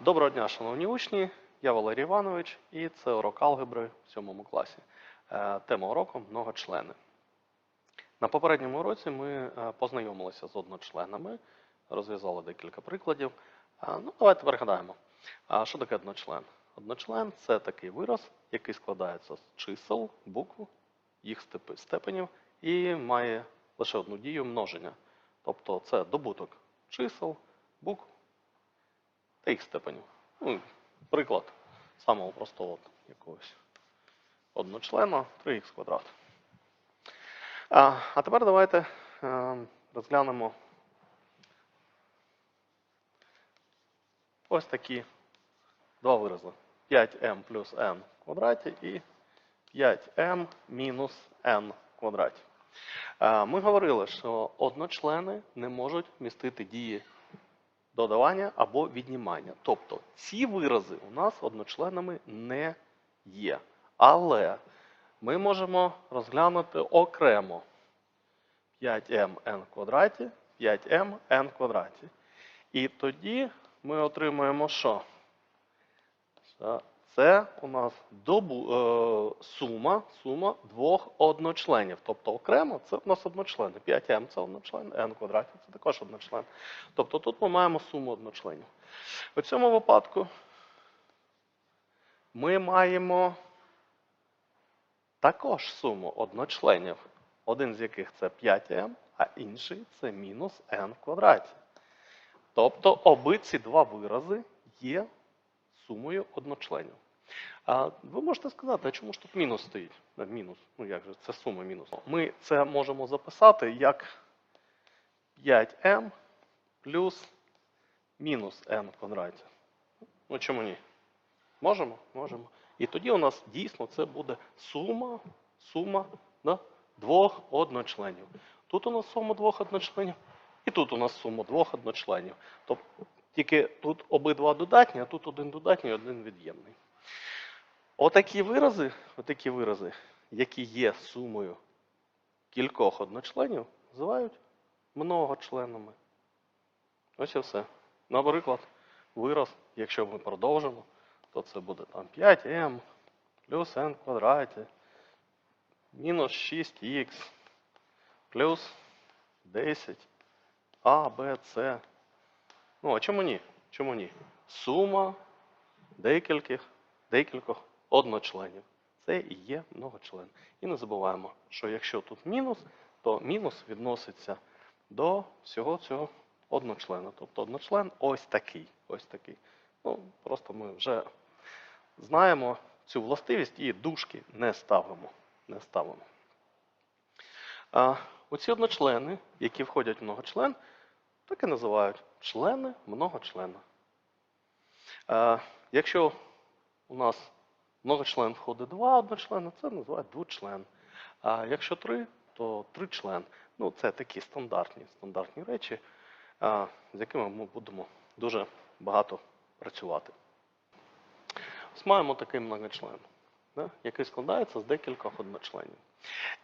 Доброго дня, шановні учні. Я Валерій Іванович, і це урок алгебри в 7 класі. Е, Тема уроку многочлени. На попередньому уроці ми е, познайомилися з одночленами, розв'язали декілька прикладів. Е, Ну, давайте пригадаємо. Що таке одночлен? Одночлен це такий вираз, який складається з чисел, букв, їх степенів і має лише одну дію множення. Тобто це добуток чисел, букв їх степенів. Ну, приклад самого простого якогось одночлена 3х квадрат. А, а тепер давайте е, розглянемо ось такі два вирази. 5m плюс n в квадраті і 5m мінус n в квадраті. Е, Ми говорили, що одночлени не можуть містити дії додавання або віднімання. Тобто ці вирази у нас одночленами не є. Але ми можемо розглянути окремо 5mn в квадраті, 5mn в квадраті. І тоді ми отримуємо що? Це- у нас добу, е, сума, сума двох одночленів. Тобто окремо це у нас одночлени. 5m це одночлен, n в квадраті це також одночлен. Тобто тут ми маємо суму одночленів. У цьому випадку ми маємо також суму одночленів, один з яких це 5m, а інший це мінус n квадраті. Тобто обидці два вирази є сумою одночленів. А ви можете сказати, а чому ж тут мінус стоїть? Е, Мінус. Ну як же, це сума мінус. Ми це можемо записати як 5m плюс мінус n в квадраті. Ну чому ні? Можемо? Можемо. І тоді у нас дійсно це буде сума, сума да, двох одночленів. Тут у нас сума двох одночленів, і тут у нас сума двох одночленів. Тобто тільки тут обидва додатні, а тут один додатній, один від'ємний. Отакі вирази, отакі вирази, які є сумою кількох одночленів, називають многочленами. Ось і все. Наприклад, вираз, якщо ми продовжимо, то це буде там 5m плюс n квадраті мінус 6х плюс 10 а, Б, С. Ну, а чому ні? Чому ні? Сума декількох, декількох одночленів. Це і є многочлен. І не забуваємо, що якщо тут мінус, то мінус відноситься до всього цього одночлена. Тобто одночлен ось такий. Ось такий. Ну, просто ми вже знаємо цю властивість і дужки не ставимо. Не ставимо. А, оці одночлени, які входять в многочлен, так і називають члени многочлена. А, якщо у нас многочлен входить два одночлени, це називають двочлен. А якщо три, то тричлен. Ну, це такі стандартні, стандартні речі, а, з якими ми будемо дуже багато працювати. Ось маємо такий многочлен, який складається з декількох одночленів.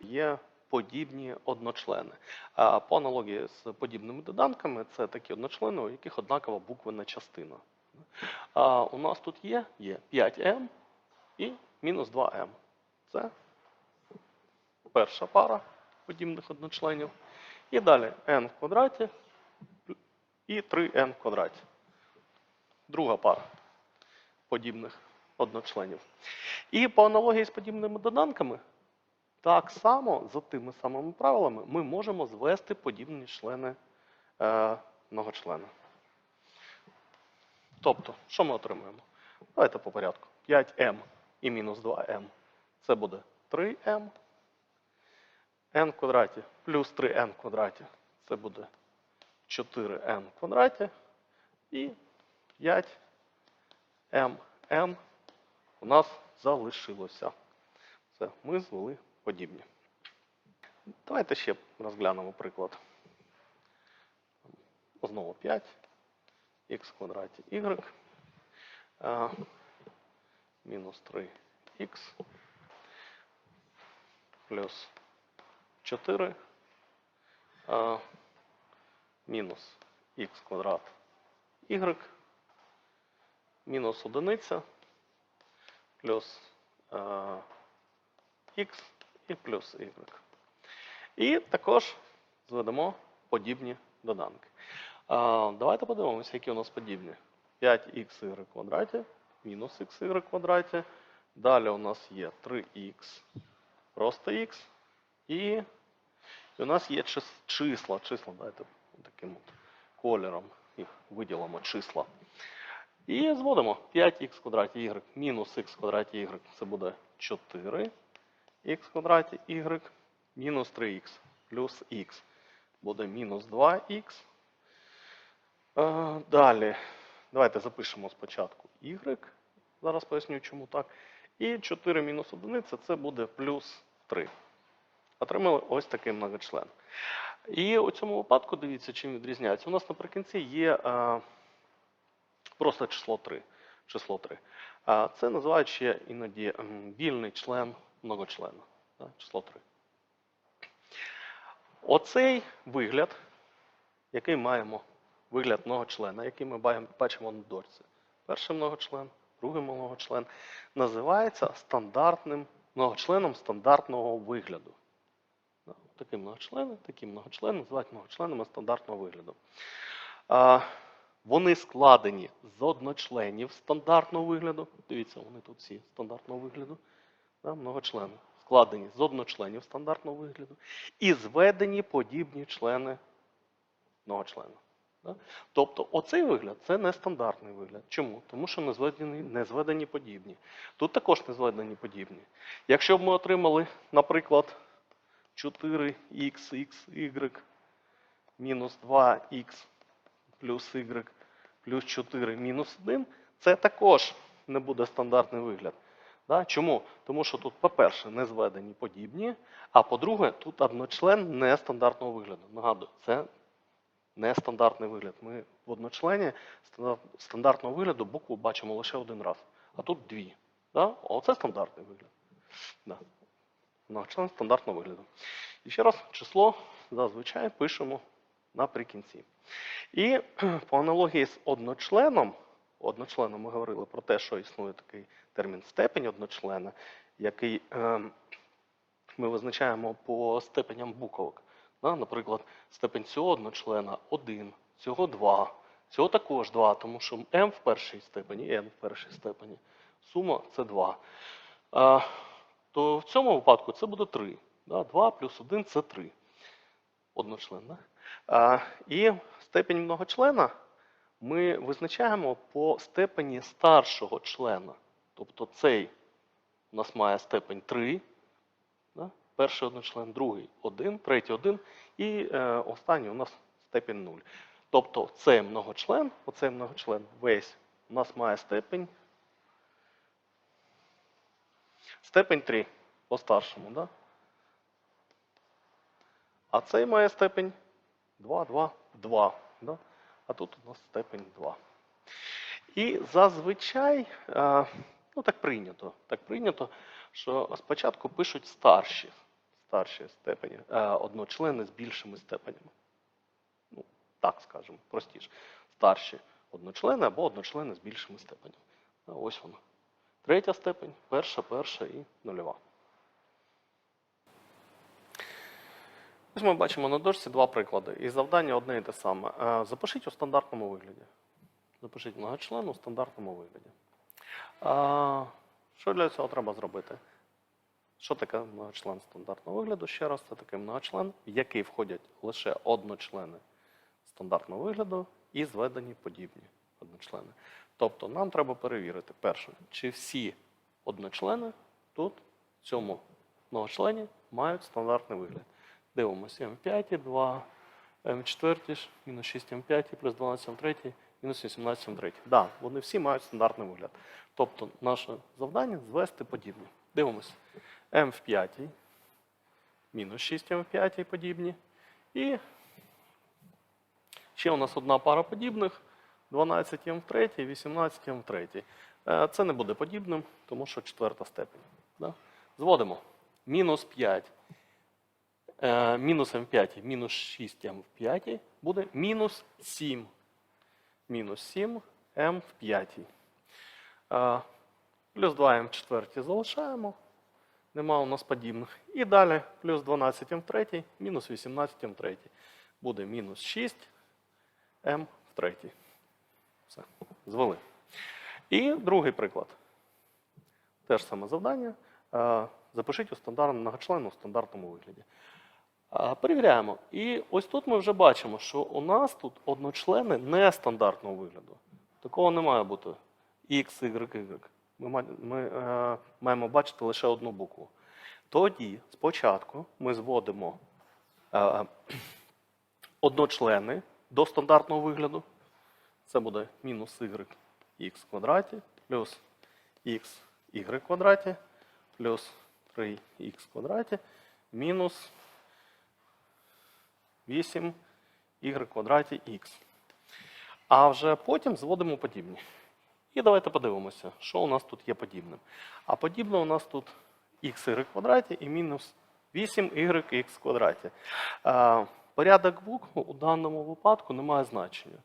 Є подібні одночлени. По аналогії з подібними доданками, це такі одночлени, у яких однакова буквена частина. У нас тут є, є 5m і мінус 2m. Це перша пара подібних одночленів. І далі n в квадраті і 3n в квадраті. Друга пара подібних одночленів. І по аналогії з подібними доданками, так само за тими самими правилами ми можемо звести подібні члени е, многочлена. Тобто, що ми отримуємо? Давайте по порядку. 5m і мінус 2m це буде 3m. n квадраті плюс 3n в квадраті це буде 4n в квадраті. І 5mn у нас залишилося. Це ми звели подібні. Давайте ще розглянемо приклад. Знову 5 х квадраті y мінус 3х плюс 4 а, мінус х квадрат y мінус одиниця. Плюс х і плюс y. І також зведемо подібні доданки. Давайте подивимося, які у нас подібні. 5х в квадраті мінус xy квадраті. Далі у нас є 3х просто х. І, у нас є числа. Числа, давайте таким от кольором їх виділимо числа. І зводимо 5х в квадраті y мінус х квадраті y. Це буде 4 х квадраті y мінус 3х плюс х буде мінус 2х. Е, Далі, давайте запишемо спочатку y. Зараз поясню, чому так. І 4 мінус 1 це буде плюс 3. Отримали ось такий многочлен. І у цьому випадку, дивіться, чим відрізняється. У нас наприкінці є е, просто число 3. Число 3. А це називають ще іноді вільний член многочлена. Да, число 3. Оцей вигляд, який маємо, вигляд многочлена, який ми бачимо на дошці. Перший многочлен, другий многочлен, називається стандартним многочленом стандартного вигляду. Такі многочлени, такі многочлени називають многочленами стандартного вигляду. Вони складені з одночленів стандартного вигляду. Дивіться, вони тут всі стандартного вигляду. Да, многочлени. Складені з одночленів стандартного вигляду і зведені подібні члени многочлена. Да? Тобто оцей вигляд це не стандартний вигляд. Чому? Тому що не зведені, не зведені подібні. Тут також не зведені подібні. Якщо б ми отримали, наприклад, 4xy мінус 2х плюс y плюс 4 мінус 1, це також не буде стандартний вигляд. Да? Чому? Тому що тут, по-перше, не зведені подібні, а по-друге, тут одночлен нестандартного вигляду. Нагадую, це нестандартний вигляд. Ми в одночлені стандартного вигляду букву бачимо лише один раз, а тут дві. Да? Оце стандартний вигляд. Да. Многочлен стандартного вигляду. І ще раз, число зазвичай пишемо наприкінці. І по аналогії з одночленом, одночленом ми говорили про те, що існує такий термін степень одночлена, який ем, ми визначаємо по степеням буквок. Наприклад, степень цього одночлена 1, цього 2, цього також 2, тому що m в першій степені n в першій степені. Сума це 2. То в цьому випадку це буде 3. 2 плюс 1 це 3. Одночлен. А, і степень многочлена ми визначаємо по степені старшого члена. Тобто цей у нас має степень 3, да? перший одночлен, другий 1, третій 1 і е, останній у нас степень 0. Тобто цей многочлен, оцей многочлен весь у нас має степень степень 3 по старшому. Да? А цей має степень 2, 2, 2. Да? А тут у нас степень 2. І зазвичай, е, ну так прийнято, так прийнято, що спочатку пишуть старші, старші степені, е, одночлени з більшими степенями. Ну, так скажемо, простіше. Старші одночлени або одночлени з більшими степенями. А ось воно. Третя степень, перша, перша і нульова. Ось ми бачимо на дошці два приклади. І завдання одне і те саме. Е, Запишіть у стандартному вигляді. Запишіть многочлен у стандартному вигляді. А, що для цього треба зробити? Що таке многочлен стандартного вигляду? Ще раз, це такий многочлен, в який входять лише одночлени стандартного вигляду і зведені подібні одночлени. Тобто нам треба перевірити, перше, чи всі одночлени тут, в цьому многочлені, мають стандартний вигляд. Дивимося М5, 2, М4, мінус 6 М5, плюс 12 М3, мінус 18 М3. Так, да, вони всі мають стандартний вигляд. Тобто наше завдання звести подібні. Дивимося. М в 5, мінус 6 М в 5 подібні. І ще у нас одна пара подібних. 12 М в 3, 18 М в 3. Е, Це не буде подібним, тому що четверта степень. Да? Зводимо. Мінус 5 е, мінус М5, мінус 6 М в 5 буде мінус 7. Мінус 7 М в 5. Плюс 2m в четвертій залишаємо. Нема у нас подібних. І далі плюс 12m в третій, мінус 18m в третій. Буде мінус 6m в третій. Все, звели. І другий приклад. Те ж саме завдання. Запишіть у стандарт многочлен у стандартному вигляді. Перевіряємо. І ось тут ми вже бачимо, що у нас тут одночлени нестандартного вигляду. Такого не має бути X, Y, Y. Ми, ми е, маємо бачити лише одну букву. Тоді спочатку ми зводимо е, одночлени до стандартного вигляду. Це буде мінус y х квадраті плюс x y квадраті плюс 3х квадраті мінус 8 y квадраті х. А вже потім зводимо подібні. І давайте подивимося, що у нас тут є подібним. А подібне у нас тут xy квадраті і мінус 8yx квадраті. Порядок букв у даному випадку не має значення.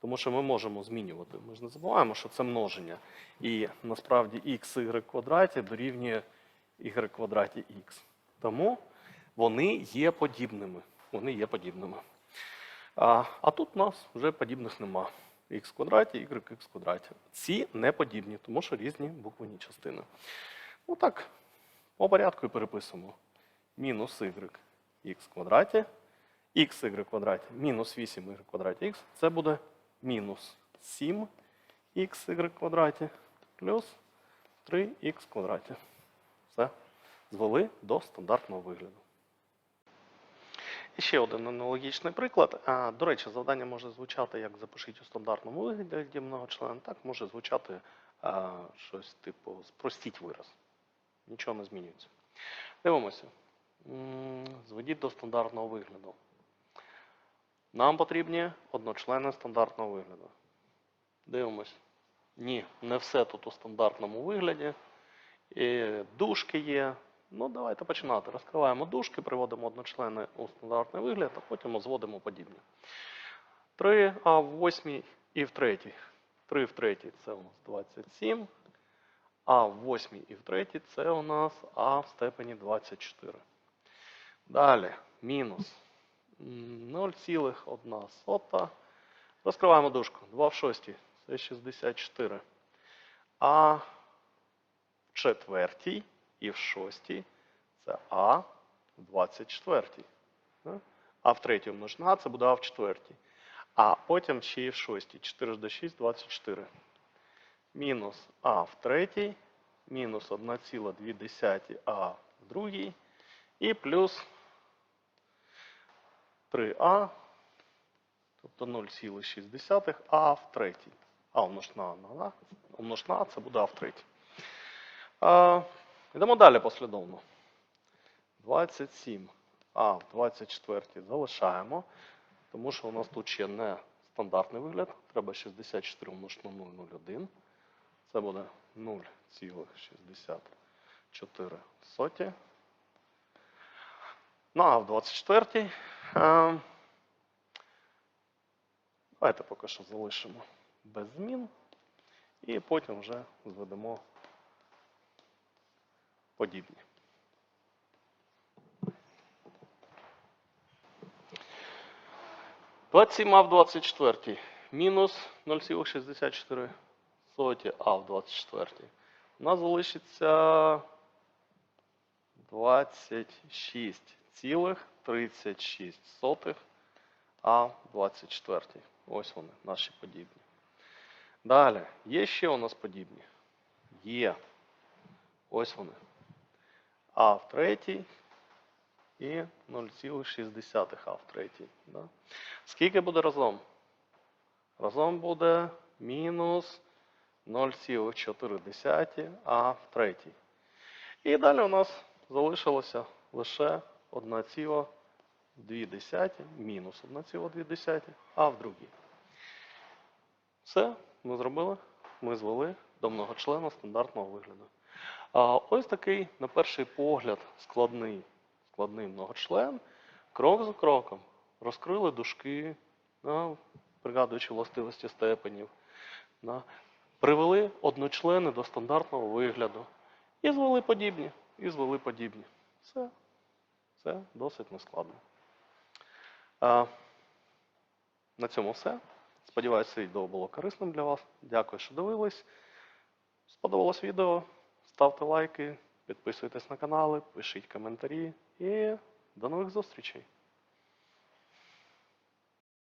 Тому що ми можемо змінювати. Ми ж не забуваємо, що це множення. І насправді x y квадраті дорівнює y квадраті x. Тому вони є подібними. Вони є подібними. А, а тут у нас вже подібних нема. Х квадраті, y квадраті. Ці не подібні, тому що різні буквені частини. Ну так, по порядку і переписуємо. Мінус y х квадраті, х y квадраті, мінус 8 y квадраті х. Це буде мінус 7 х y квадраті плюс 3х квадраті. Все. Звели до стандартного вигляду. Ще один аналогічний приклад. До речі, завдання може звучати як запишіть у стандартному вигляді многочлен, так може звучати щось типу спростіть вираз. Нічого не змінюється. Дивимося. Зведіть до стандартного вигляду. Нам потрібні одночлени стандартного вигляду. Дивимось. Ні, не все тут у стандартному вигляді. І дужки є. Ну, давайте починати. Розкриваємо дужки, приводимо одночлени у стандартний вигляд, а потім зводимо подібні. 3а в 8 і в 3. 3 в 3 це у нас 27. А в 8 і в 3 це у нас А в степені 24. Далі мінус 0,1. Розкриваємо дужку. 2 в 6 це 64. А в четвертій і в шостій це А в 24. Да? А в третій умножити на А це буде А в четвертій. А потім ще і в шостій. 4 до 6 24. Мінус А в третій, мінус 1,2 А в другій і плюс 3А, тобто 0,6 А в третій. А умножити на А, на А, умножити на А це буде А в третій. Йдемо далі послідовно. 27. А в 24 залишаємо, тому що у нас тут ще не стандартний вигляд. Треба 64 умножити на 0,01. Це буде 0,64 соті. Ну а в 24 е, давайте поки що залишимо без змін. І потім вже зведемо подібні. А в 24 мінус 0,64 соті А в 24. У нас залишиться 26,36 А в 24. Ось вони, наші подібні. Далі, є ще у нас подібні? Є. Ось вони. А в третій і 0,6 А в третій. Да? Скільки буде разом? Разом буде мінус 0,4 А в третій. І далі у нас залишилося лише 1,2 мінус 1,2 А в другій. Все, ми зробили. Ми звели до многочлена стандартного вигляду. Ось такий, на перший погляд, складний, складний многочлен. Крок за кроком розкрили дужки, пригадуючи властивості степенів. Привели одночлени до стандартного вигляду. І звели подібні, і звели подібні. Все. Це досить нескладно. На цьому все. Сподіваюся, відео було корисним для вас. Дякую, що дивились. Сподобалось відео? Ставте лайки, підписуйтесь на канали, пишіть коментарі і до нових зустрічей!